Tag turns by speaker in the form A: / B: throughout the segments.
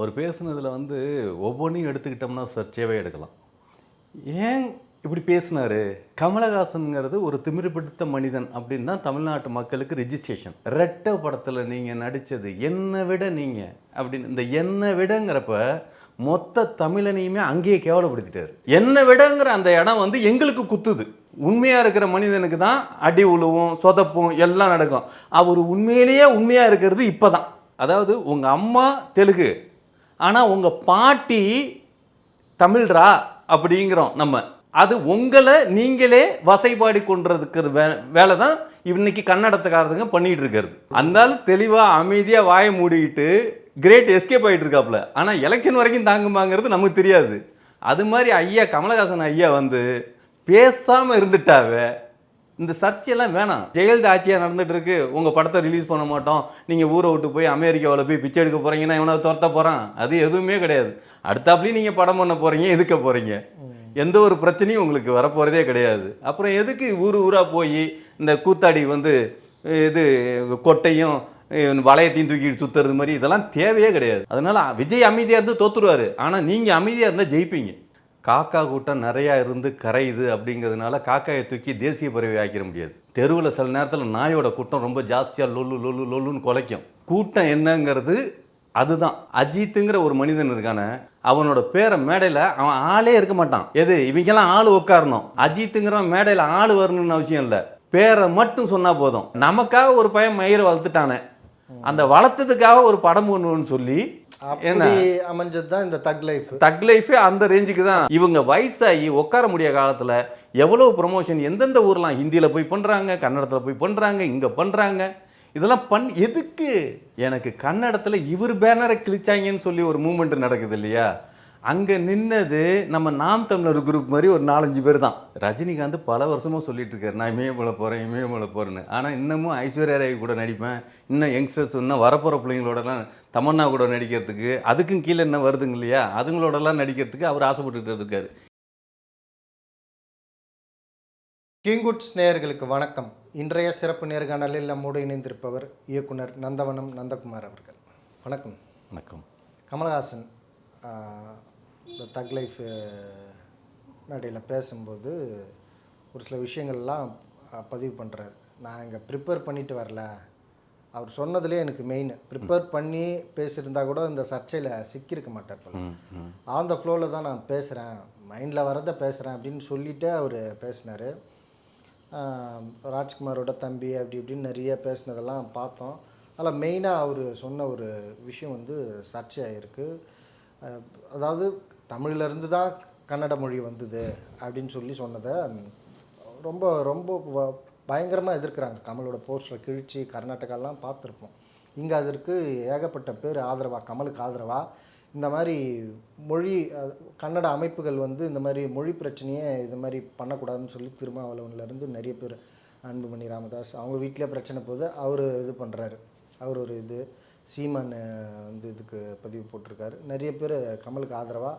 A: அவர் பேசுனதில் வந்து ஒவ்வொன்றையும் எடுத்துக்கிட்டோம்னா சர்ச்சையாகவே எடுக்கலாம். ஏன் இப்படி பேசினாரு? கமலஹாசனுங்கிறது ஒரு திமிரு பிடித்த மனிதன் அப்படின்னு தான் தமிழ்நாட்டு மக்களுக்கு ரிஜிஸ்ட்ரேஷன் ரெட்ட படத்தில் நீங்கள் நடித்தது என்னை விட நீங்கள் அப்படின்னு இந்த என்னை விடங்கிறப்ப மொத்த தமிழனையுமே அங்கேயே கேவலப்படுத்திட்டார். என்னை விடங்கிற அந்த இடம் வந்து எங்களுக்கு குத்துது. உண்மையாக இருக்கிற மனிதனுக்கு தான் அடி உழுவும் சொதப்பும் எல்லாம் நடக்கும். அவர் உண்மையிலேயே உண்மையாக இருக்கிறது இப்போ தான் அதாவது உங்கள் அம்மா தெலுங்கு ஆனால் உங்கள் பாட்டி தமிழ்ரா அப்படிங்கிறோம் நம்ம. அது உங்களை நீங்களே வசைபாடி கொண்டுறதுக்கு வே வேலை தான் இன்னைக்கு கன்னடத்துக்காரதுங்க பண்ணிட்டு இருக்கிறது. அந்தாலும் தெளிவாக அமைதியாக வாயை மூடிக்கிட்டு கிரேட் எஸ்கேப் ஆகிட்டு இருக்காப்புல. ஆனால் எலெக்ஷன் வரைக்கும் தாங்குமாங்கிறது நமக்கு தெரியாது. அது மாதிரி ஐயா கமலஹாசன் ஐயா வந்து பேசாமல் இருந்துட்டாவே இந்த சர்ச்சையெல்லாம் வேணாம். ஜெயலலிதா ஆட்சியாக நடந்துட்டு இருக்கு உங்கள் படத்தை ரிலீஸ் பண்ண மாட்டோம். நீங்கள் ஊரை விட்டு போய் அமெரிக்காவில் போய் பிச்சை எடுக்க போகிறீங்கன்னா இவனை துரத்த போகிறான் அது எதுவுமே கிடையாது. அடுத்தாப்புலேயும் நீங்கள் படம் பண்ண போகிறீங்க எதுக்க போகிறீங்க எந்த ஒரு பிரச்சனையும் உங்களுக்கு வரப்போகிறதே கிடையாது. அப்புறம் எதுக்கு ஊர் ஊராக போய் இந்த கூத்தாடி வந்து இது கொட்டையும் வளையத்தையும் தூக்கிட்டு சுற்றுறது மாதிரி இதெல்லாம் தேவையே கிடையாது. அதனால விஜய் அமைதியாக இருந்து தோற்றுருவார் ஆனால் நீங்கள் அமைதியாக இருந்தால் ஜெயிப்பீங்க. காக்கா கூட்டம் நிறையா இருந்து கரையுது அப்படிங்கிறதுனால காக்காயை தூக்கி தேசிய பறவை ஆக்கிட முடியாது. தெருவில் சில நேரத்தில் நாயோட கூட்டம் ரொம்ப ஜாஸ்தியாக லொல்லு லொல்லு லொல்லுன்னு குலைக்கும். கூட்டம் என்னங்கிறது அதுதான். அஜித்துங்கிற ஒரு மனிதன் இருக்கானே அவனோட பேரை மேடையில் அவன் ஆளே இருக்க மாட்டான். எது? இவங்கெல்லாம் ஆள் உட்காரணும். அஜித்துங்கிறவன் மேடையில் ஆள் வரணும்னு அவசியம் இல்லை. பேரை மட்டும் சொன்னால் போதும். நமக்காக ஒரு பையன் மயிரை வளர்த்துட்டானே. அந்த வளர்த்ததுக்காக ஒரு படம் பண்ணுவோன்னு சொல்லி
B: அமைஞ்சது தான் இந்த தக் லைஃப்
A: தக் லைஃபே அந்த ரேஞ்சுக்கு தான். இவங்க வயசாகி உட்கார முடியாத காலத்தில் எவ்வளோ ப்ரொமோஷன் எந்தெந்த ஊர்லாம் ஹிந்தியில் போய் பண்ணுறாங்க கன்னடத்தில் போய் பண்ணுறாங்க இங்கே பண்ணுறாங்க இதெல்லாம் பண் எதுக்கு? எனக்கு கன்னடத்தில் இவர் பேனரை கிழிச்சாங்கன்னு சொல்லி ஒரு மூமெண்ட் நடக்குது இல்லையா? அங்கே நின்னது நம்ம நாம் தமிழர் குரூப் மாதிரி ஒரு நாலஞ்சு பேர் தான். ரஜினிகாந்த் பல வருஷமாக சொல்லிட்டு இருக்காரு நான் இமயமலை போகிறேன் இமயமலை போகிறேன்னு ஆனால் இன்னமும் ஐஸ்வர்யா ராய் கூட நடிப்பேன். இன்னும் யங்ஸ்டர்ஸ் இன்னும் வரப்போகிற பிள்ளைங்களோடலாம் தமன்னா கூட நடிக்கிறதுக்கு அதுக்கும் கீழே என்ன வருதுங்க இல்லையா? அதுங்களோடலாம் நடிக்கிறதுக்கு அவர் ஆசைப்பட்டுட்டு இருக்காரு.
B: கிங்குட்ஸ் நேயர்களுக்கு வணக்கம். இன்றைய சிறப்பு நேர்காணலில் நம்மோடு இணைந்திருப்பவர் இயக்குனர் நந்தவனம் நந்தகுமார் அவர்கள். வணக்கம்.
A: வணக்கம்.
B: கமலஹாசன் இந்த தக் லைஃப் மேடையில் பேசும்போது ஒரு சில விஷயங்கள்லாம் பதிவு பண்ணுறாரு நான் இங்கே ப்ரிப்பேர் பண்ணிட்டு வரல. அவர் சொன்னதுலேயே எனக்கு மெயின் ப்ரிப்பேர் பண்ணி பேசியிருந்தா கூட இந்த சர்ச்சையில் சிக்கியிருக்க மாட்டார் போல. ஆன் த ஃப்ளோவில் தான் நான் பேசுகிறேன் மைண்டில் வரதை பேசுகிறேன் அப்படின்னு சொல்லிட்டு அவர் பேசினார். ராஜ்குமாரோட தம்பி அப்படி இப்படின்னு நிறைய பேசினதெல்லாம் பார்த்தோம். அதில் மெயினாக அவர் சொன்ன ஒரு விஷயம் வந்து சர்ச்சையாயிருக்கு அஹ், அதாவது தமிழ்லேருந்து தான் கன்னட மொழி வந்தது அப்படின்னு சொல்லி சொன்னதை ரொம்ப ரொம்ப பயங்கரமாக எதிர்க்கிறாங்க. கமலோட போஸ்டரை கிழிச்சு கர்நாடகாலாம் பார்த்துருப்போம். இங்கே அதற்கு ஏகப்பட்ட பேர் ஆதரவாக கமலுக்கு ஆதரவாக இந்த மாதிரி மொழி கன்னட அமைப்புகள் வந்து இந்த மாதிரி மொழி பிரச்சனையே இது மாதிரி பண்ணக்கூடாதுன்னு சொல்லி திருமாவளவன்லேருந்து நிறைய பேர் அன்புமணி ராமதாஸ் அவங்க வீட்டிலே பிரச்சனை போகுது அவர் இது பண்ணுறாரு அவர் ஒரு இது சீமான் வந்து இதுக்கு பதிவு போட்டிருக்காரு. நிறைய பேர் கமலுக்கு ஆதரவாக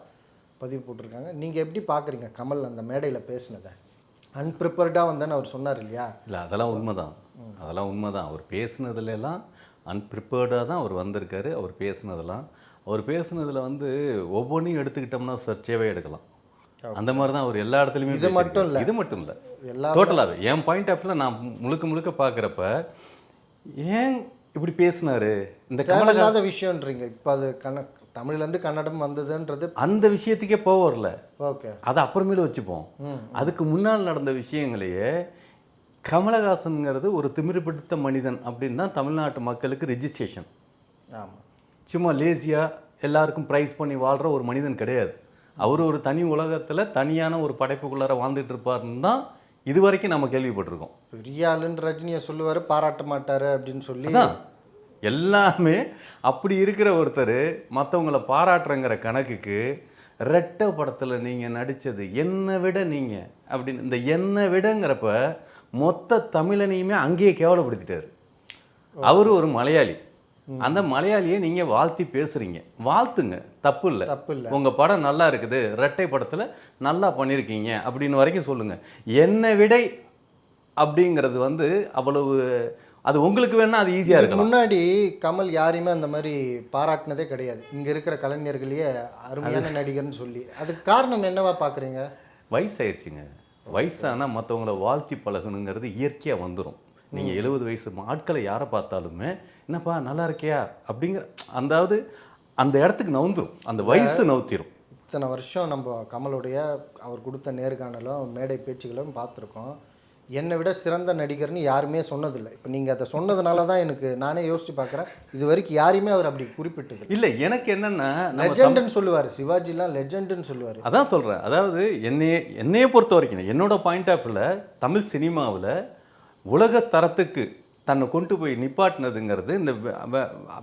B: பதிவு போட்டிருக்காங்க. நீங்கள் எப்படி பார்க்குறீங்க கமல் அந்த மேடையில் பேசினதை? அன்ப்ரிப்பேர்டாக வந்தேன்னு அவர் சொன்னார் இல்லையா?
A: இல்லை அதெல்லாம் உண்மைதான். அதெல்லாம் உண்மைதான். அவர் பேசுனதுல எல்லாம் அன்ப்ரிப்பேர்டாக தான் அவர் வந்திருக்காரு. அவர் பேசுனதெல்லாம் அவர் பேசுனதில் வந்து ஒவ்வொன்றையும் எடுத்துக்கிட்டோம்னா சர்ச்சையாகவே எடுக்கலாம். அந்த மாதிரி தான் அவர் எல்லா இடத்துலையுமே
B: இது மட்டும்
A: பேசியிருக்காரு. இது மட்டும் இல்லை.
B: எல்லா
A: டோட்டலாகவே என் பாயிண்ட் ஆஃப் நான் முழுக்க முழுக்க பார்க்குறப்ப ஏன் இப்படி பேசினாரு? இந்த
B: தேவையில்லாத விஷயம்ன்றீங்க. இப்போ அது கன்ன தமிழ்லேருந்து கன்னடம் வந்ததுன்றது
A: அந்த விஷயத்துக்கே போக வரல.
B: ஓகே.
A: அதை அப்புறமேல வச்சுப்போம். அதுக்கு முன்னால் நடந்த விஷயங்களையே கமலஹாசன்ங்கிறது ஒரு திமிரு பிடித்த மனிதன் அப்படின்னு தான் தமிழ்நாட்டு மக்களுக்கு ரிஜிஸ்ட்ரேஷன்
B: ஆமாம்
A: சும்மா லேசியாக எல்லாருக்கும் ப்ரைஸ் பண்ணி வாழ்கிற ஒரு மனிதன் கிடையாது. அவர் ஒரு தனி உலகத்தில் தனியான ஒரு படைப்புக்குள்ளார வாழ்ந்துட்டு இருப்பாருன்னு தான் இது வரைக்கும் நம்ம கேள்விப்பட்டிருக்கோம்.
B: பெரிய ஆளுன்னு ரஜினியை சொல்லுவார் பாராட்ட மாட்டாரு அப்படின்னு சொல்லி
A: அதான். எல்லாமே அப்படி இருக்கிற ஒருத்தர் மற்றவங்கள பாராட்டுறங்கிற கணக்குக்கு ரெட்டை படத்தில் நீங்கள் நடித்தது என்னை விட நீங்கள் அப்படின்னு இந்த என்னை விடங்கிறப்ப மொத்த தமிழனையுமே அங்கேயே கேவலப்படுத்திட்டாரு. அவர் ஒரு மலையாளி. அந்த மலையாளியை நீங்கள் வாழ்த்தி பேசுகிறீங்க வாழ்த்துங்க. தப்பு இல்லை.
B: தப்பு இல்லை
A: உங்கள் படம் நல்லா இருக்குது. ரெட்டை படத்தில் நல்லா பண்ணியிருக்கீங்க அப்படின்னு வரைக்கும் சொல்லுங்கள் என்னை விடை அப்படிங்கிறது வந்து அவ்வளவு அது உங்களுக்கு வேணா அது ஈஸியாக
B: இதுக்கு
A: இருக்கலாம்.
B: முன்னாடி கமல் யாரையுமே அந்த மாதிரி பாராட்டினதே கிடையாது. இங்க இருக்கிற கலைஞர்களையே அருமையான நடிகர்னு சொல்லி. அதுக்கு காரணம் என்னவா பாக்குறீங்க?
A: வயசாயிருச்சுங்க. வயசானா மற்றவங்கள வாழ்த்தி பழகணுங்கிறது இயற்கையாக வந்துடும் நீங்கள் எழுபது வயசு ஆட்களை யாரை பார்த்தாலுமே என்னப்பா நல்லா இருக்கியா? அப்படிங்கிற அதாவது அந்த இடத்துக்கு நவுந்துரும். அந்த வயசு நவுத்திரும்.
B: இத்தனை வருஷம் நம்ம கமலுடைய அவர் கொடுத்த நேர்காணலும் மேடை பேச்சுகளும் பார்த்துருக்கோம். என்னை விட சிறந்த நடிகர்னு யாருமே சொன்னதில்லை. இப்போ நீங்கள் அதை சொன்னதுனால தான் எனக்கு நானே யோசிச்சு பார்க்குறேன். இது வரைக்கும் யாரையுமே அவர் அப்படி குறிப்பிட்டது
A: இல்லை எனக்கு என்னன்னா
B: லெஜெண்டுன்னு சொல்லுவார் சிவாஜிலாம் லெஜெண்டுன்னு சொல்லுவார்.
A: அதான் சொல்கிறேன் அதாவது என்னைய என்னைய பொறுத்த வரைக்கும் என்னோட பாயிண்ட் ஆஃப் வியூவில் தமிழ் சினிமாவில் உலக தரத்துக்கு தன்னை கொண்டு போய் நிப்பாட்டினதுங்கிறது இந்த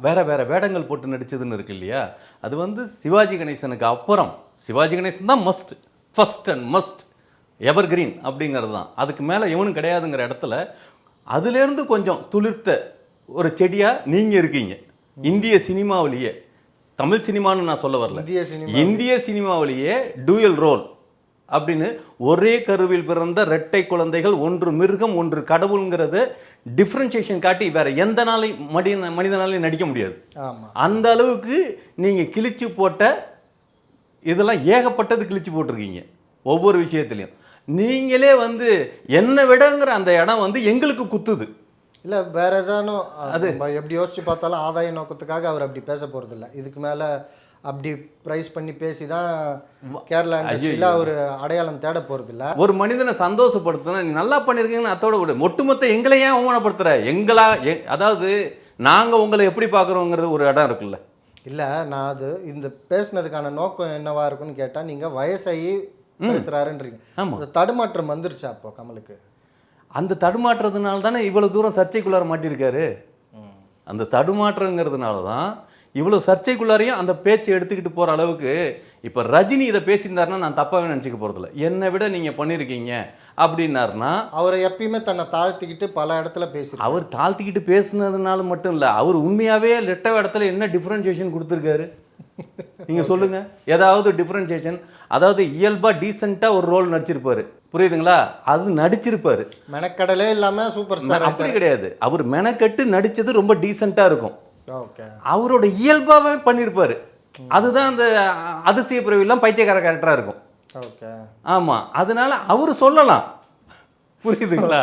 A: வேற வேற வேடங்கள் போட்டு நடிச்சதுன்னு இருக்கு இல்லையா? அது வந்து சிவாஜி கணேசனுக்கு அப்புறம் சிவாஜி கணேசன் தான் must first and must ever green அப்படிங்கிறது தான். அதுக்கு மேலே எவனும் கிடையாதுங்கிற இடத்துல அதுலேருந்து கொஞ்சம் துளிர்த்த ஒரு செடியாக நீங்கள் இருக்கீங்க. இந்திய சினிமாவிலேயே தமிழ் சினிமான்னு நான் சொல்ல வரல.
B: இந்திய சினிமா.
A: இந்திய சினிமாவிலேயே டூயல் ரோல் அப்படின்னு ஒரே கருவில் பிறந்த இரட்டை குழந்தைகள் ஒன்று மிருகம் ஒன்று கடவுளுங்கிறத டிஃப்ரென்சியேஷன் காட்டி வேற எந்த நாளை மடி மனிதனாலையும் நடிக்க முடியாது. அந்த அளவுக்கு நீங்க கிழிச்சு போட்ட இதெல்லாம் ஏகப்பட்டது கிழிச்சு போட்டிருக்கீங்க. ஒவ்வொரு விஷயத்துலையும். நீங்களே வந்து என்னை விடங்கிற அந்த இடம் வந்து எங்களுக்கு குத்துது.
B: இல்லை வேற ஏதானும் அது. எப்படி யோசிச்சு பார்த்தாலும் ஆதாய நோக்கத்துக்காக அவர் அப்படி பேச போகிறதில்ல இதுக்கு மேலே அப்படி ப்ரைஸ் பண்ணி பேசி தான் கேரளா இண்டஸ்ட்ரியில் அவர் அடையாளம் தேட போகிறதில்ல
A: ஒரு மனிதனை சந்தோஷப்படுத்தினா நீ நல்லா பண்ணியிருக்கீங்கன்னு அத்தோட விடு. ஒட்டுமொத்த எங்களை ஏன் அவமானப்படுத்துற? எங்களா எ- அதாவது நாங்க உங்களை எப்படி பார்க்குறோங்கிறது ஒரு இடம் இருக்குல்ல.
B: இல்லை நான் அது இந்த பேசுனதுக்கான நோக்கம் என்னவா இருக்குன்னு கேட்டால் நீங்கள் வயசாகி பேசுகிறாருன்றீங்க. அந்த தடுமாற்றம் வந்துருச்சா அப்போ கமலுக்கு?
A: அந்த தடுமாற்றத்தினால தானே இவ்வளவு தூரம் சர்ச்சைக்குள்ளார மாட்டியிருக்காரு? அந்த தடுமாற்றங்கிறதுனால தான் இவ்வளோ சர்ச்சைக்குள்ளாரையும் அந்த பேச்சை எடுத்துக்கிட்டு போகிற அளவுக்கு இப்போ ரஜினி இதை பேசியிருந்தாருன்னா நான் தப்பாகவே நினச்சிக்க போகிறதில்ல என்னை விட நீங்கள் பண்ணியிருக்கீங்க அப்படின்னாருன்னா
B: அவரை எப்பயுமே தன்னை தாழ்த்திக்கிட்டு பல இடத்துல பேசியிருக்காரு.
A: அவர் தாழ்த்திக்கிட்டு பேசுனதுனால மட்டும் இல்லை அவர் உண்மையாகவே லெட்ட இடத்துல என்ன டிஃப்ரென்சியேஷன் கொடுத்துருக்காரு? நீங்கள் சொல்லுங்கள் ஏதாவது டிஃப்ரென்சியேஷன் அதாவது இயல்பாக டீசெண்டாக ஒரு ரோல் நடிச்சிருப்பாரு. புரியுதுங்களா? அது நடிச்சிருப்பாரு.
B: மெனக்கடலே இல்லாமல் சூப்பர் ஸ்டார்
A: அப்படி கிடையாது. அவர் மெனக்கட்டு நடிச்சது ரொம்ப டீசெண்டாக இருக்கும். அவரோட இயல்பாகவே பண்ணியிருப்பாரு அதுதான் அந்த அதிசய பிறவிலாம் பைத்தியக்கார கேரக்டராக இருக்கும்.
B: ஓகே
A: ஆமாம் அதனால அவர் சொல்லலாம். புரியுதுங்களா?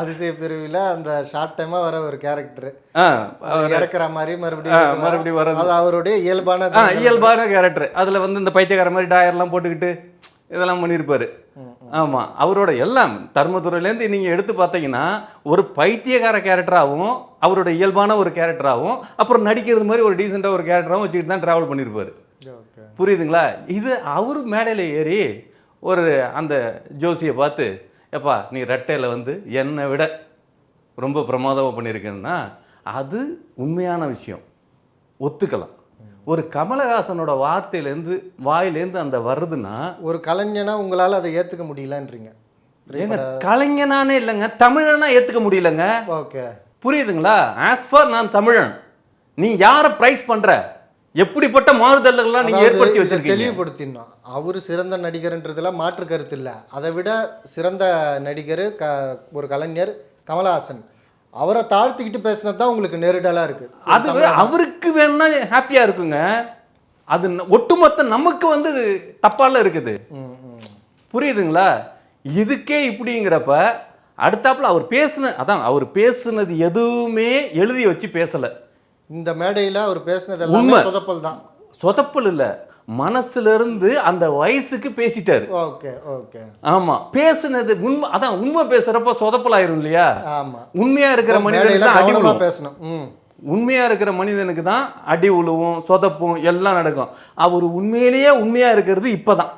B: அதிசய பிரிவில் அந்த ஷார்ட் டைமாக வர ஒரு கேரக்டர் இறக்குற மாதிரி மறுபடியும்
A: மறுபடியும்.
B: அது அவருடைய இயல்பான
A: இயல்பான கேரக்டர் அதில் வந்து இந்த பைத்தியக்கார மாதிரி டயர்லாம் போட்டுக்கிட்டு இதெல்லாம் பண்ணியிருப்பாரு. ஆமாம் அவரோட எல்லாம் தர்மதுரையிலேருந்து நீங்கள் எடுத்து பார்த்தீங்கன்னா ஒரு பைத்தியக்கார கேரக்டராகவும் அவரோட இயல்பான ஒரு கேரக்டராகவும் அப்புறம் நடிக்கிறது மாதிரி ஒரு டீசெண்டாக ஒரு கேரக்டராகவும் வச்சுக்கிட்டு தான் ட்ராவல் பண்ணியிருப்பாரு. புரியுதுங்களா? இது அவர் மேடையில் ஏறி ஒரு அந்த ஜோசியை பார்த்து எப்பா நீ ரெட்டையில் வந்து என்னை விட ரொம்ப பிரமாதமாக பண்ணியிருக்கேன்னா அது உண்மையான விஷயம். ஒத்துக்கலாம். ஒரு கமலஹாசனோட வார்த்தையிலேருந்து வாயிலேருந்து அந்த வருதுன்னா
B: ஒரு கலைஞனா உங்களால் அதை ஏற்றுக்க முடியலன்றீங்க.
A: ஏங்க கலைஞனானே இல்லைங்க தமிழனா ஏற்றுக்க முடியலங்க.
B: ஓகே.
A: புரியுதுங்களா? ஆஸ் ஃபார் நான் தமிழன். நீ யாரை ப்ரைஸ் பண்ற? எப்படிப்பட்ட மாறுதல்கள்லாம் நீங்க ஏற்படுத்தி வச்சிருக்கீங்க?
B: தெளிவுபடுத்தினோம் அவர் சிறந்த நடிகர்ன்றதுல மாற்று கருத்து இல்லை. அதை விட சிறந்த நடிகர் க ஒரு கலைஞர் கமலஹாசன். அவரை தாழ்த்திக்கிட்டு பேசினது தான் உங்களுக்கு நெருடலாக இருக்கு.
A: அது அவருக்கு வேணா ஹாப்பியா இருக்குங்க. அது ஒட்டுமொத்த நமக்கு வந்து தப்பால இருக்குது. புரியுதுங்களா? இதுக்கே இப்படிங்கிறப்ப அடுத்தாப்புல அவர் பேசுன அதான் அவர் பேசுனது எதுவுமே எழுதி வச்சு பேசல.
B: இந்த மேடையில் அவர் பேசினது எல்லாமே. சொதப்பல் தான்
A: சொதப்பல் இல்ல. மனசுல இருந்து அந்த வயசுக்கு பேசிட்டாரு.
B: Okay okay.
A: ஆமா. பேசுனது உண்மை அதான் உண்மை பேசுறப்ப சொதப்பல் ஆயிரும் இல்லையா?
B: ஆமாம்
A: உண்மையா இருக்கிற மனிதனுக்கு தான் அடி
B: பேசணும். ம்.
A: உண்மையா இருக்கிற மனிதனுக்கு தான் அடி உழுவும் சொதப்பும் எல்லாம் நடக்கும். அவர் உண்மையிலேயே உண்மையா இருக்கிறது இப்பதான்.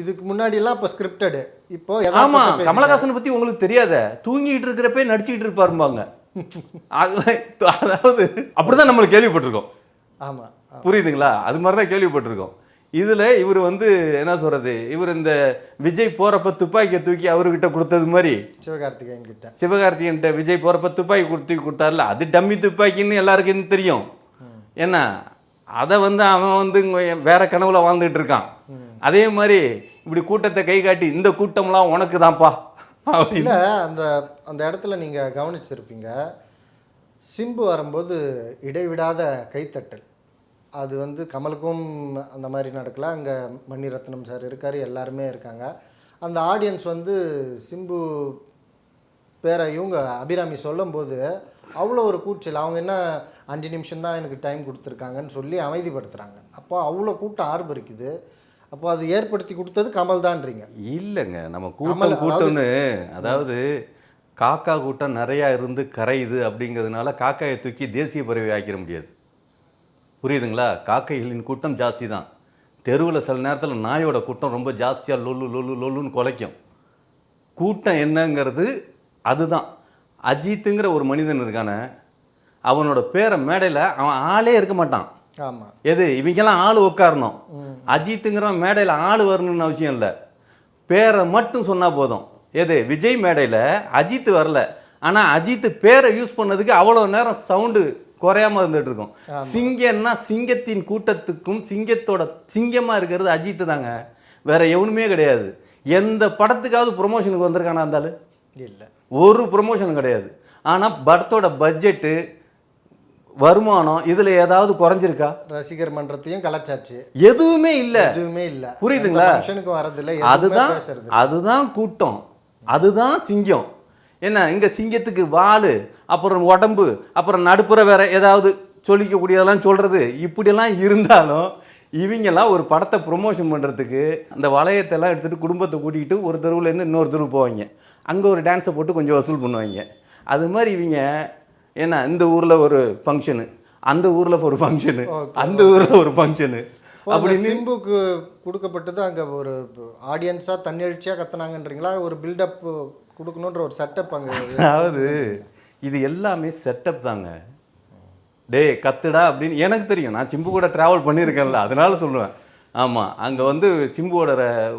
B: இதுக்கு முன்னாடியெல்லாம் இப்போ ஸ்கிரிப்டடு இப்போ
A: ஆமா.
B: யதார்த்தத்தை பேசிட்டாரு.
A: கமலஹாசனை பத்தி உங்களுக்கு தெரியாத. தூங்கிட்டு இருக்கிறப்பே நடிச்சிட்டு இருப்பாரும்பாங்க. அது- அதாவது அப்படிதான் நம்ம கேள்விப்பட்டிருக்கோம்.
B: ஆமா
A: புரியுதுங்களா? அது மாதிரி தான் கேள்விப்பட்டிருக்கோம். இதுல இவர் வந்து என்ன சொல்றது? இவர் இந்த விஜய் போறப்ப துப்பாக்கியை தூக்கி அவர்கிட்ட கொடுத்தது மாதிரி.
B: சிவகார்த்திகேயன் கிட்ட.
A: சிவகார்த்திகன்ட்ட விஜய் போறப்ப துப்பாக்கி கொடுத்து கொடுத்தாருல அது டம்மி துப்பாக்கின்னு எல்லாருக்கும் தெரியும். என்ன? அதை வந்து அவன் வந்து இங்க வேற கனவுல வாழ்ந்துட்டு இருக்கான். அதே மாதிரி இப்படி கூட்டத்தை கை காட்டி இந்த கூட்டம்லாம் உனக்கு தான்ப்பா
B: இல்லை அந்த அந்த இடத்துல நீங்கள் கவனிச்சிருப்பீங்க. சிம்பு வரும்போது இடைவிடாத கைத்தட்டல். அது வந்து கமலுக்கும் அந்த மாதிரி நடக்கல. அங்கே மணிரத்னம் சார் இருக்கார் எல்லாருமே இருக்காங்க. அந்த ஆடியன்ஸ் வந்து சிம்பு பேரை இவங்க அபிராமி சொல்லும்போது அவ்வளோ ஒரு கூச்சல். அவங்க என்ன அஞ்சு நிமிஷம் தான் எனக்கு டைம் கொடுத்துருக்காங்கன்னு சொல்லி அமைதிப்படுத்துகிறாங்க அப்போ அவ்வளோ கூட்டம் ஆர்ப்பரிக்குது. அப்போ அது ஏற்படுத்தி கொடுத்தது கமல் தான்றீங்க
A: இல்லைங்க. நம்ம கூட்டம் கூட்டம்னு அதாவது காக்கா கூட்டம் நிறையா இருந்து கரையுது அப்படிங்கிறதுனால காக்காயை தூக்கி தேசிய பறவை ஆக்கிட முடியாது. புரியுதுங்களா? காக்கைகளின் கூட்டம் ஜாஸ்தி தான். தெருவில் சில நேரத்தில் நாயோட கூட்டம் ரொம்ப ஜாஸ்தியாக லொல்லு லொல்லு லொல்லுன்னு குலைக்கும். கூட்டம் என்னங்கிறது அதுதான். அஜித்துங்கிற ஒரு மனிதன் இருக்கானே அவனோட பேரை மேடையில் அவன் ஆளே இருக்க மாட்டான்.
B: ஆமாம்
A: எது? இவங்கெல்லாம் ஆள் உட்காரணும் அஜித்துங்கிறவன் மேடையில் ஆள் வரணும்னு அவசியம் இல்லை. பேரை மட்டும் சொன்னால் போதும். எது? விஜய் மேடையில் அஜித் வரல. ஆனால் அஜித் பேரை யூஸ் பண்ணதுக்கு அவ்வளோ நேரம் சவுண்டு குறையாம இருந்துட்டு இருக்கும். சிங்கம்னா சிங்கத்தின் கூட்டத்துக்கும் சிங்கத்தோட சிங்கமாக இருக்கிறது அஜித் தாங்க. வேற எவனுமே கிடையாது. எந்த படத்துக்காவது ப்ரொமோஷனுக்கு வந்திருக்கானா இருந்தாலும்
B: இல்லை.
A: ஒரு ப்ரொமோஷன் கிடையாது. ஆனால் படத்தோட பட்ஜெட்டு வருமானம் இதில் ஏதாவது குறைஞ்சிருக்கா?
B: ரசிகர் மன்றத்தையும் கலாச்சாச்சு.
A: எதுவுமே இல்லை.
B: எதுவுமே இல்ல.
A: புரியுதுங்களா?
B: ஃபங்க்ஷனுக்கு வரதில்ல
A: அதுதான் அதுதான் கூட்டம். அதுதான் சிங்கம். என்ன இங்கே சிங்கத்துக்கு வால் அப்புறம் உடம்பு அப்புறம் நடுப்புற வேற ஏதாவது சொல்லிக்கக்கூடியதெல்லாம் சொல்கிறது இப்படியெல்லாம் இருந்தாலும் இவங்கெல்லாம் ஒரு படத்தை ப்ரொமோஷன் பண்ணுறதுக்கு அந்த வளையத்தெல்லாம் எடுத்துகிட்டு குடும்பத்தை கூட்டிகிட்டு ஒரு தெருவுலேருந்து இன்னொரு தெருவு போவாங்க. அங்கே ஒரு டான்ஸை போட்டு கொஞ்சம் வசூல் பண்ணுவாங்க. அது மாதிரி இவங்க என்ன இந்த ஊரில் ஒரு ஃபங்க்ஷனு அந்த ஊரில் ஒரு ஃபங்க்ஷனு அந்த ஊரில் ஒரு ஃபங்க்ஷனு
B: அப்போ அந்த சிம்புக்கு கொடுக்கப்பட்டது அங்க ஒரு ஆடியன்ஸா தன்னெழுச்சியா கத்துனாங்கன்றீங்களா? ஒரு பில்டப் கொடுக்கணுன்ற ஒரு செட்டப் அங்க
A: அதாவது இது எல்லாமே செட்டப் தாங்க. டேய் கத்துடா அப்படின்னு எனக்கு தெரியும். நான் சிம்பு கூட ட்ராவல் பண்ணியிருக்கேன்ல அதனால சொல்லுவேன். ஆமாம் அங்கே வந்து சிம்புவோட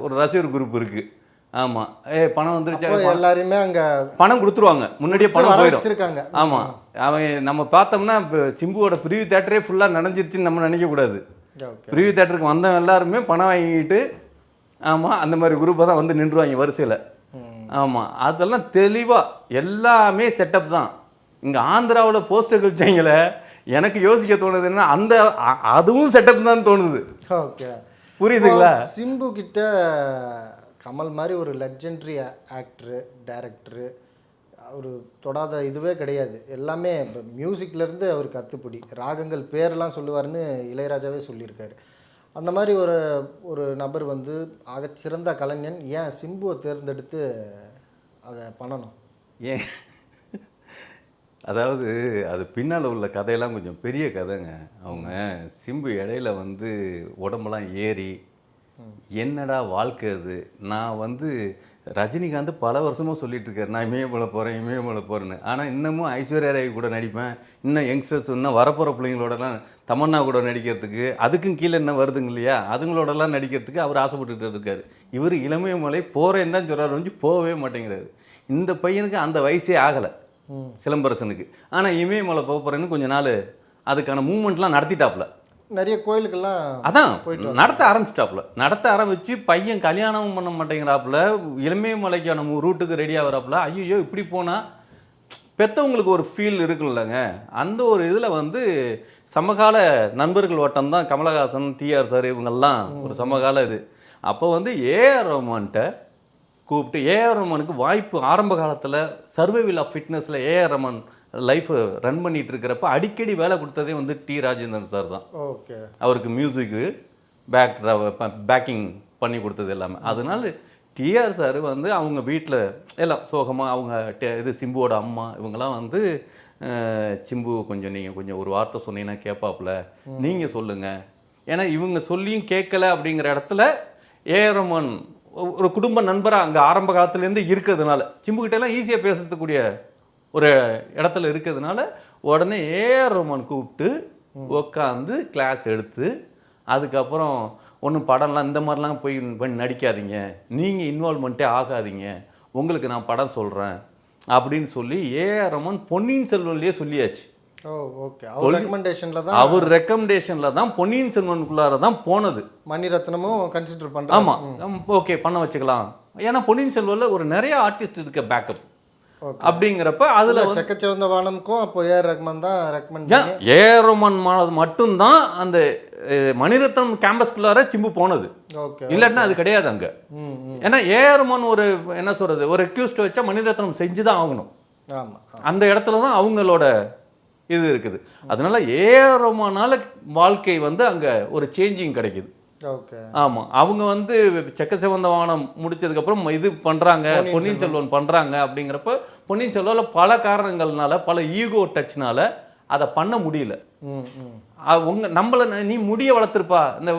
A: ஒரு ரசிகர் குரூப் இருக்குது ஆமாம் ஏ பணம் வந்துருச்சா
B: அப்போ எல்லாரையுமே அங்க
A: பணம் கொடுத்துருவாங்க. முன்னாடியே பணம் போயிடும்.
B: வச்சிருக்காங்க.
A: ஆமாம் அவன் நம்ம பார்த்தோம்னா இப்போ சிம்புவோட ப்ரிவியூ தேட்டரே ஃபுல்லாக நனைஞ்சிருச்சுன்னு நம்ம நினைக்கக்கூடாது
B: ஓகே
A: ப்ரிவியூ தேட்டருக்கு வந்தவங்க எல்லாருமே பணம் வாங்கிட்டு ஆமாம் அந்த மாதிரி குரூப்பை தான் வந்து நின்றுவாங்க வரிசையில். ஆமாம் அதெல்லாம் தெளிவாக எல்லாமே செட்டப் தான். இங்கே ஆந்திராவில் போஸ்டர் கழிச்சாங்களே எனக்கு யோசிக்க தோணுது என்ன அந்த அதுவும் செட்டப் தான் தோணுது.
B: ஓகே.
A: புரியுதுங்களா?
B: சிம்பு கிட்ட கமல் மாதிரி ஒரு லெக்ஜெண்ட்ரி ஆக்டரு டேரக்டரு அவர் தொடாத இதுவே கிடையாது. எல்லாமே இப்போ மியூசிக்லேருந்து அவர் கத்துப்பிடி ராகங்கள் பேரெலாம் சொல்லுவாருன்னு இளையராஜாவே சொல்லியிருக்காரு. அந்த மாதிரி ஒரு ஒரு நபர் வந்து ஆகச்சிறந்த கலைஞன். ஏன் சிம்புவை தேர்ந்தெடுத்து அதை பண்ணணும்?
A: ஏன்? அதாவது அது பின்னால் உள்ள கதையெல்லாம் கொஞ்சம் பெரிய கதைங்க. அவங்க சிம்பு இடையில வந்து உடம்பெல்லாம் ஏறி என்னடா வாழ்க்கை அது? நான் வந்து ரஜினிகாந்த் பல வருஷமாக சொல்லிட்டு இருக்காரு. நான் இமயமலை போகிறேன் இமயமலை போகிறேன்னு ஆனால் இன்னமும் ஐஸ்வர்யா ராய் கூட நடிப்பேன். இன்னும் யங்ஸ்டர்ஸ் இன்னும் வரப்போகிற பிள்ளைங்களோடலாம் தமன்னா கூட நடிக்கிறதுக்கு அதுக்கும் கீழே என்ன வருதுங்க இல்லையா அதுங்களோடலாம் நடிக்கிறதுக்கு அவர் ஆசைப்பட்டுட்டு இருக்காரு. இவர் இளமயமலை போகிறேன்னு தான் சொல்கிறார் வந்து போகவே மாட்டேங்கிறாரு. இந்த பையனுக்கு அந்த வயசே ஆகலை. சிலம்பரசனுக்கு. ஆனால் இமயமலை போக போகிறேன்னு கொஞ்ச நாள் அதுக்கான மூமெண்ட்லாம் நடத்திட்டாப்புல
B: நிறைய கோயிலுக்கெல்லாம்
A: அதான் நடத்த ஆரம்பிச்சிட்டாப்புல. நடத்த ஆரம்பிச்சு பையன் கல்யாணமும் பண்ண மாட்டேங்கிறாப்புல. இளமே மலைக்கான ரூட்டுக்கு ரெடி ஆகுறாப்புல. ஐயோ இப்படி போனால் பெத்தவங்களுக்கு ஒரு ஃபீல் இருக்குல்லங்க. அந்த ஒரு இதில் வந்து சமகால நண்பர்கள் வட்டம் தான் கமலஹாசன் டிஆர் சார் இவங்கெல்லாம் ஒரு சமகால இது. அப்போ வந்து ஏஆர் ரஹ்மான்கிட்ட கூப்பிட்டு ஏஆர் ரஹ்மானுக்கு வாய்ப்பு ஆரம்ப காலத்தில் survival of ஃபிட்னஸில் A R Rahman life run பண்ணிட்டு இருக்கிறப்ப அடிக்கடி வேலை கொடுத்ததே வந்து டி ராஜேந்திரன் சார் தான்.
B: ஓகே
A: அவருக்கு மியூசிக்கு பேக் பேக்கிங் பண்ணி கொடுத்தது எல்லாமே. அதனால டிஆர் சார் வந்து அவங்க வீட்டில் எல்லாம் சோகமாக அவங்க இது சிம்புவோட அம்மா இவங்கெல்லாம் வந்து சிம்பு கொஞ்சம் நீங்கள் கொஞ்சம் ஒரு வார்த்தை சொன்னீங்கன்னா கேட்பாப்புல நீங்கள் சொல்லுங்கள் ஏன்னா இவங்க சொல்லியும் கேட்கல அப்படிங்கிற இடத்துல ஒ- ஒரு குடும்ப நண்பராக அங்கே ஆரம்ப காலத்துலேருந்து இருக்கிறதுனால சிம்புக்கிட்ட எல்லாம் ஈஸியாக பேசுறதுக்கூடிய ஒரு இடத்துல இருக்கிறதுனால உடனே ஏஆர் ரஹ்மான் கூப்பிட்டு உட்காந்து கிளாஸ் எடுத்து அதுக்கப்புறம் ஒன்றும் படம்லாம் இந்த மாதிரிலாம் போய் பண்ணி நடிக்காதீங்க. நீங்கள் இன்வால்மெண்ட்டே ஆகாதீங்க. உங்களுக்கு நான் படம் சொல்கிறேன் அப்படின்னு சொல்லி ஏஆர் ரஹ்மான் பொன்னியின் செல்வன்லேயே சொல்லியாச்சு.
B: அவர் ரெக்கமெண்டேஷனில் தான்
A: அவர் ரெக்கமெண்டேஷனில் தான் பொன்னியின் செல்வனுக்குள்ளார தான் போனது.
B: மணிரத்னமும் கன்சிடர் பண்ணுறாங்க
A: ஆமாம் ஓகே பண்ண வச்சுக்கலாம். ஏன்னா பொன்னியின் செல்வனில் ஒரு நிறைய ஆர்டிஸ்ட் இருக்க பேக்கப் அப்படிங்கிறப்ப அதுல
B: செக்கச்சிவந்த வானம்க்கும் அப்போ ஏஆர் ரஹ்மான் தான் ரெக்கமெண்ட்
A: ஏரோமன் மானது மட்டும்தான் அந்த மணிரத்னம் கேம்பஸ்குள்ளார சிம்பு போனது. இல்லைன்னா அது கிடையாது அங்க. ஏன்னா ஏஆர்மன் ஒரு என்ன சொல்றது ஒரு ரெக்யூஸ்ட் வச்சா மணிரத்னம் செஞ்சு தான் ஆகணும் அந்த இடத்துல தான் அவங்களோட இது இருக்குது. அதனால ஏஆர்மனால வாழ்க்கை வந்து அங்க ஒரு சேஞ்சிங் கிடைக்குது.
B: ஓகே.
A: ஆமா அவங்க வந்து செக்க சிவந்த வானம் முடிச்சதுக்கப்புறம் இது பண்றாங்க பொன்னியின் செல்வன். பண்றாங்க அப்படிங்கிறப்ப பொன்னியின் செல்வன்ல பல காரணங்கள்னால பல ஈகோ டச்னால அதை பண்ண முடியல. உங்க நம்மள ந- முடிய வளர்த்துருப்பா. இந்த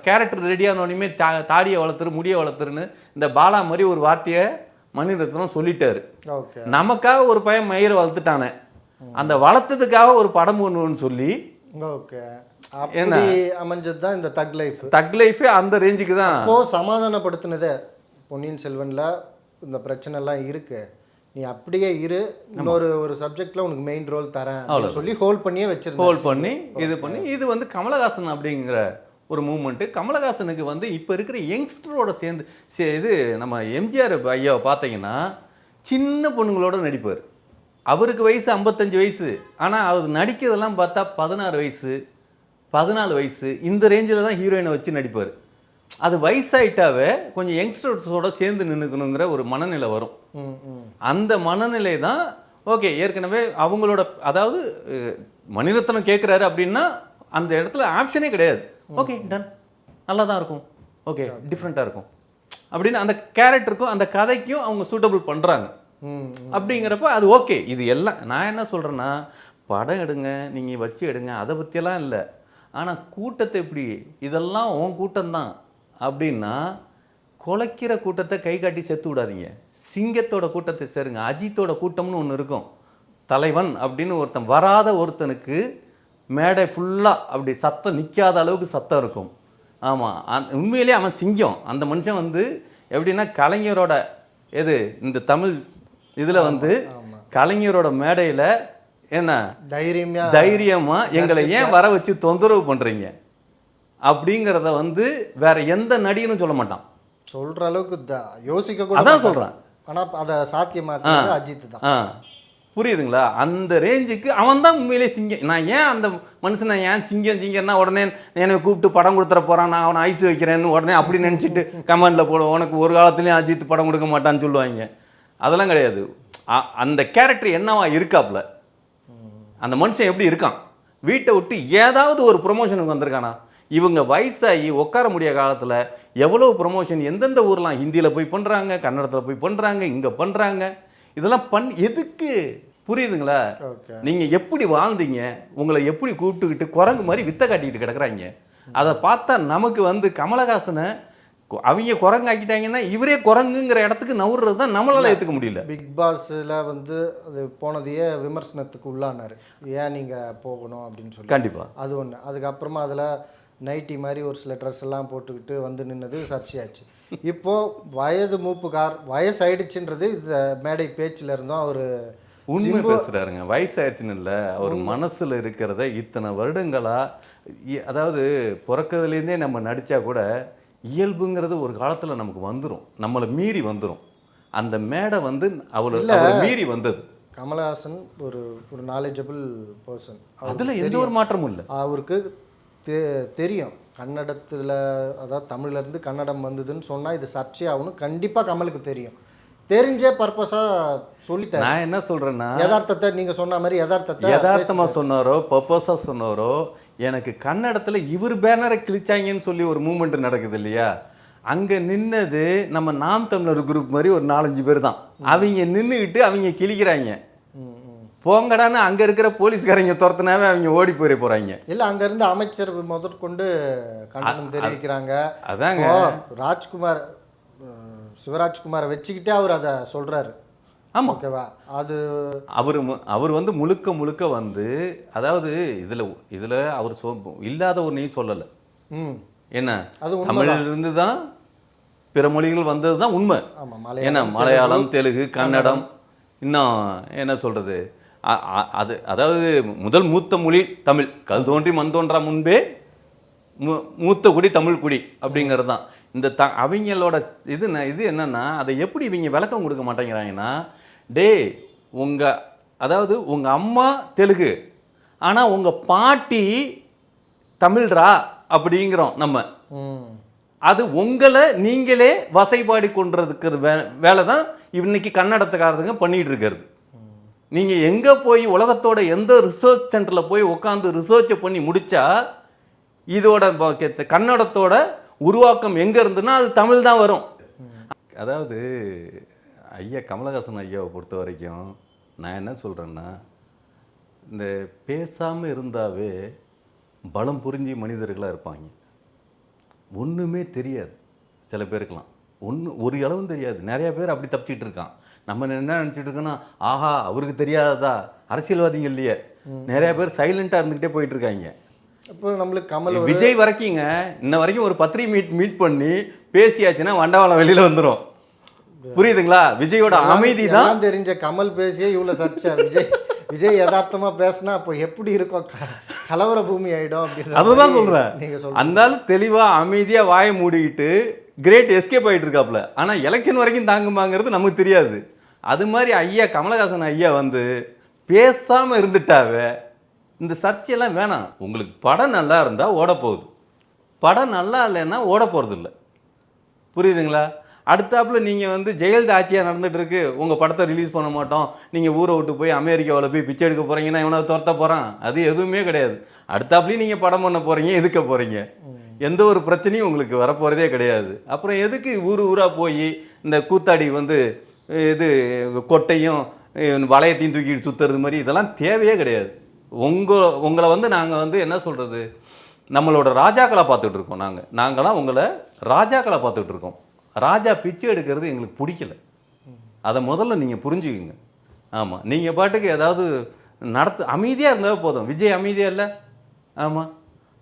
A: கேரக்டர் ரெடியானோடனே தா தாடியை வளர்த்துரு முடிய வளர்த்துருன்னு இந்த பாலா மாதிரி ஒரு வார்த்தையை மணிரத்னம் சொல்லிட்டாரு. நமக்காக ஒரு பையன் மயிரை வளர்த்துட்டானே. அந்த வளர்த்ததுக்காக ஒரு படம் ஒன்றுன்னு சொல்லி
B: ஓகே. அப்படி அமைஞ்சது தான் இந்த தக் லைஃப்
A: தக் லைஃபே அந்த ரேஞ்சுக்கு தான்
B: அப்போ சமாதானப்படுத்தினதே பொன்னியின் செல்வன்ல இந்த பிரச்சனை எல்லாம் இருக்கு. நீ அப்படியே இரு இன்னொரு ஒரு சப்ஜெக்ட்ல உனக்கு மெயின் ரோல் தரேன் அப்படின்னு சொல்லி ஹோல்ட் பண்ணியே வச்சிருந்தேன்
A: ஹோல்ட் பண்ணி இது பண்ணி இது வந்து கமலஹாசன் அப்படிங்கிற ஒரு மூமெண்ட்டு கமலஹாசனுக்கு வந்து இப்போ இருக்கிற யங்ஸ்டரோட சேர்ந்து சே- இது நம்ம எம்ஜிஆர் ஐயாவை பார்த்தீங்கன்னா சின்ன பொண்ணுங்களோட நடிப்பார். அவருக்கு வயசு ஐம்பத்தஞ்சு வயசு. ஆனால் அவர் நடிக்கிறதெல்லாம் பார்த்தா பதினாறு வயசு. பதினாலு வயசு இந்த ரேஞ்சில் தான் ஹீரோயினை வச்சு நடிப்பார். அது வயசாயிட்டாவே கொஞ்சம் யங்ஸ்டர்ஸோட சேர்ந்து நின்றுக்கணுங்கிற ஒரு மனநிலை வரும். அந்த மனநிலை தான் ஓகே ஏற்கனவே அவங்களோட அதாவது மணிரத்னம் கேட்குறாரு அப்படின்னா அந்த இடத்துல ஆப்ஷனே கிடையாது. ஓகே டன் நல்லா தான் இருக்கும். ஓகே டிஃப்ரெண்ட்டாக இருக்கும். அப்படின்னு அந்த கேரக்டருக்கும் அந்த கதைக்கும் அவங்க சூட்டபிள் பண்ணுறாங்க அப்படிங்கிறப்ப அது ஓகே இது எல்லாம் நான் என்ன சொல்கிறேன்னா படம் எடுங்க நீங்கள் வச்சு எடுங்க அதை பற்றியெல்லாம் இல்லை. ஆனால் கூட்டத்தை எப்படி? இதெல்லாம் உன் கூட்டம்தான். அப்படின்னா குலைக்கிற கூட்டத்தை கை காட்டி செத்து விடாதீங்க. சிங்கத்தோட கூட்டத்தை சேருங்க. அஜித்தோட கூட்டம்னு ஒன்று இருக்கும். தலைவன் அப்படின்னு ஒருத்தன் வராத ஒருத்தனுக்கு மேடை ஃபுல்லாக அப்படி சத்தம் நிற்காத அளவுக்கு சத்தம் இருக்கும். ஆமாம் உண்மையிலேயே அவன் சிங்கம். அந்த மனுஷன் வந்து எப்படின்னா கலைஞரோட எது இந்த தமிழ் இதில் வந்து கலைஞரோட மேடையில் என்ன?
B: தைரியமா
A: தைரியமா எங்களை ஏன் வர வச்சு தொந்தரவு பண்றீங்க? அப்படிங்கிறத வந்து வேற எந்த நடிகனும் சொல்ல மாட்டான்.
B: சொல்ற அளவுக்கு யோசிக்க கூட
A: அதான்
B: மாட்டாங்க.
A: சொல்றேன்.
B: ஆனா அதை சாத்தியமாக்குறது அஜித் தான்.
A: புரியுதுங்களா? அந்த ரேஞ்சுக்கு அவன் தான் உண்மையிலே சிங்கம். நான் ஏன் அந்த மனுஷனை ஏன் சிங்கம் சிங்கம்னா உடனே என்னை கூப்பிட்டு படம் கொடுத்துற போறான் நான் அவனை ஐஸ் வைக்கிறேன்னு உடனே அப்படி நினச்சிட்டு கமெண்ட்ல போடுவோம். உனக்கு ஒரு காலத்துலேயும் அஜித் படம் கொடுக்க மாட்டான்னு சொல்லுவாங்க. அதெல்லாம் கிடையாது. அந்த கேரக்டர் என்னவா இருக்காப்ல அந்த மனுஷன் எப்படி இருக்கான்? வீட்டை விட்டு ஏதாவது ஒரு ப்ரொமோஷனுக்கு வந்திருக்கானா? இவங்க வயசாகி உட்கார முடியாத காலத்தில் எவ்வளோ ப்ரொமோஷன் எந்தெந்த ஊர்லாம் ஹிந்தியில் போய் பண்ணுறாங்க கன்னடத்தில் போய் பண்ணுறாங்க இங்கே பண்ணுறாங்க இதெல்லாம் பண் எதுக்கு? புரியுதுங்களா? நீங்கள் எப்படி வாழ்ந்தீங்க? உங்களை எப்படி கூப்பிட்டுக்கிட்டு குரங்கு மாதிரி வித்தை காட்டிக்கிட்டு கிடக்குறாங்க. அதை பார்த்தா நமக்கு வந்து கமலஹாசனை அவங்க குரங்கு ஆக்கிட்டாங்கன்னா இவரே குரங்குங்கிற இடத்துக்கு நவுறது தான் நம்மளால ஏற்றுக்க முடியல.
B: பிக் பாஸ்ல வந்து அது போனதையே விமர்சனத்துக்கு உள்ளானாரு. ஏன் நீங்க போகணும் அப்படின்னு சொல்லி.
A: கண்டிப்பாக
B: அது ஒன்று அதுக்கப்புறமா அதில் நைட்டி மாதிரி ஒரு சில ட்ரெஸ் எல்லாம் போட்டுக்கிட்டு வந்து நின்னது சர்ச்சையாச்சு. இப்போ வயது மூப்புக்கார் வயசாயிடுச்சுன்றது இந்த மேடை பேச்சில் இருந்தும் அவர்
A: உண்மை பேசுறாருங்க. வயசாயிருச்சுன்னு இல்லை. அவர் மனசுல இருக்கிறத இத்தனை வருடங்களா இ- அதாவது பிறக்கிறதுலேருந்தே நம்ம நடிச்சா கூட இயல்புங்கிறது ஒரு காலத்துல நமக்கு வந்துரும். நம்மளை மீறி வந்துரும். அந்த மேடை வந்து அவளை மீறி வந்தது.
B: கமலஹாசன் ஒரு ஒரு நாலேஜபிள் பர்சன்
A: அதுல எந்த ஒரு மாற்றமும் இல்லை.
B: அவருக்கு தெ தெரியும். கன்னடத்தில் அதாவது தமிழ்ல இருந்து கன்னடம் வந்ததுன்னு சொன்னால் இது சர்ச்சையாகணும் கண்டிப்பாக கமலுக்கு தெரியும். தெரிஞ்சே பர்பஸாக சொல்லிட்டாரு.
A: நான் என்ன சொல்றேன்னா
B: யதார்த்தத்தை நீங்கள் சொன்ன மாதிரி யதார்த்தத்தை
A: யதார்த்தமா சொன்னாரோ பர்பஸா சொன்னாரோ எனக்கு கன்னடத்துல இவர் பேனரை கிழிச்சாங்கன்னு சொல்லி ஒரு மூமெண்ட் நடக்குது இல்லையா? அங்க நின்னது நம்ம நாம் தமிழர் குரூப் மாதிரி ஒரு நாலஞ்சு பேர் தான். அவங்க நின்றுக்கிட்டு அவங்க கிழிக்கிறாங்க. போங்கடான்னு அங்க இருக்கிற போலீஸ்காரங்க துரத்துனாவே அவங்க ஓடி போயிட போறாங்க.
B: இல்ல அங்க இருந்து அமைச்சர் முதற்கொண்டு கண்டனம் தெரிவிக்கிறாங்க.
A: அதாங்க.
B: ராஜ்குமார் சிவராஜ்குமாரை வச்சுக்கிட்டே அவர் அதை சொல்றாரு.
A: ஆமா.
B: ஓகேவா? அது
A: அவர் அவர் வந்து முழுக்க முழுக்க வந்து அதாவது இதுல இதுல அவர் சொ இல்லாத ஒன்றையும் சொல்லலை.
B: ம்.
A: என்ன?
B: அது.
A: தமிழிலிருந்து தான் பிற மொழிகள் வந்தது தான் உண்மை.
B: ஆமா
A: ஏன்னா
B: மலையாளம்
A: தெலுங்கு கன்னடம். இன்னும் என்ன அ- அது அதாவது முதல் மூத்த மொழி தமிழ். கல் தோன்றி மண் தோன்றா முன்பே மூத்த குடி தமிழ் குடி அப்படிங்கிறது தான் இந்த த அவங்களோட இது இது என்னன்னா அதை எப்படி இவங்க விளக்கம் கொடுக்க மாட்டேங்கிறாங்கன்னா டேய் உங்கள் அதாவது உங்கள் அம்மா தெலுங்கு ஆனால் உங்கள் பாட்டி தமிழ்ரா அப்படிங்கிறோம் நம்ம. அது உங்களை நீங்களே வசைபாடி கொண்டுறதுக்கு வே வேலை தான் இன்னைக்கு கன்னடத்துக்காரதுங்க பண்ணிட்டு இருக்கிறது. நீங்கள் எங்கே போய் உலகத்தோட எந்த ரிசர்ச் சென்டரில் போய் உட்காந்து ரிசர்ச்சை பண்ணி முடிச்சா இதோட கன்னடத்தோட உருவாக்கம் எங்கே இருந்துன்னா அது தமிழ் தான் வரும். அதாவது ஐயா கமலஹாசன் ஐயாவை பொறுத்த வரைக்கும் நான் என்ன சொல்கிறேன்னா இந்த பேசாமல் இருந்தாவே பலம் புரிஞ்சி மனிதர்களாக இருப்பாங்க. ஒன்றுமே தெரியாது. சில பேருக்கெல்லாம். ஒன்று ஒரு அளவும் தெரியாது. நிறைய பேர் அப்படி தப்பிச்சிட்டு இருக்கான். நம்ம என்ன நினச்சிட்டு இருக்கோன்னா ஆஹா அவருக்கு தெரியாததா? அரசியல்வாதிங்க இல்லையே. நிறைய பேர் சைலண்ட்டாக இருந்துக்கிட்டே போயிட்டு இருக்காங்க.
B: இப்போ நம்மளுக்கு கமல்
A: விஜய் வரைக்குங்க. இன்ன வரைக்கும் ஒரு பத்திரிகை மீட் மீட் பண்ணி பேசியாச்சுன்னா வண்டவாளம் வெளியில் வந்துடும் புரியுதுங்களா? விஜயோட அமைதி தான்.
B: தெரிஞ்ச கமல் பேசியே இவ்வளோ சர்ச்சை. விஜய் விஜய் யதார்த்தமா பேசினா அப்போ எப்படி இருக்கும்? கலவர பூமி ஆயிடும் அப்படின்னு
A: அதுதான் சொல்றேன்.
B: நீங்க சொல்றீங்க.
A: அந்த ஆளு தெளிவா அமைதியா வாயை மூடிக்கிட்டு கிரேட் எஸ்கேப் ஆயிட்டு இருக்காப்ல ஆனா எலெக்ஷன் வரைக்கும் தாங்குமாங்கிறது நமக்கு தெரியாது. அது மாதிரி ஐயா கமலஹாசன் ஐயா வந்து பேசாம இருந்துட்டாவே இந்த சர்ச்சையெல்லாம் வேணாம். உங்களுக்கு படம் நல்லா இருந்தா ஓட போகுது. படம் நல்லா இல்லைன்னா ஓட போறது இல்ல புரியுதுங்களா? அடுத்தாப்புல நீங்கள் வந்து ஜெயலலிதா ஆட்சியாக நடந்துட்டு இருக்கு உங்கள் படத்தை ரிலீஸ் பண்ண மாட்டோம். நீங்கள் ஊரை விட்டு போய் அமெரிக்காவில் போய் பிச்சை எடுக்க போகிறீங்கன்னா இவனை துரத்த போகிறான் அது எதுவுமே கிடையாது. அடுத்தாப்புலையும் நீங்கள் படம் பண்ண போகிறீங்க எதுக்க போகிறீங்க எந்த ஒரு பிரச்சனையும் உங்களுக்கு வரப்போகிறதே கிடையாது. அப்புறம் எதுக்கு ஊர் ஊராக போய் இந்த கூத்தாடி வந்து இது கொட்டையும் வளையத்தையும் தூக்கிட்டு சுற்றுறது மாதிரி இதெல்லாம் தேவையே கிடையாது. உங்கள் உங்களை வந்து நாங்கள் வந்து என்ன சொல்கிறது நம்மளோட ராஜாக்களை பார்த்துட்டு இருக்கோம் நாங்கள் நாங்களாம் உங்களை ராஜாக்களை பார்த்துட்டு இருக்கோம். ராஜா பிச்சை எடுக்கிறது எங்களுக்கு பிடிக்கல. அதை முதல்ல நீங்கள் புரிஞ்சுக்குங்க. ஆமாம் நீங்கள் பாட்டுக்கு ஏதாவது நடத்து அமைதியாக இருந்தாவே போதும். விஜய் அமைதியாக இல்லை? ஆமாம்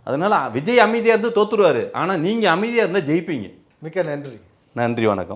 A: அதனால் விஜய் அமைதியாக இருந்து தோத்துருவார். ஆனால் நீங்கள் அமைதியாக இருந்தால் ஜெயிப்பீங்க.
B: மிக்க நன்றி.
A: நன்றி வணக்கம்.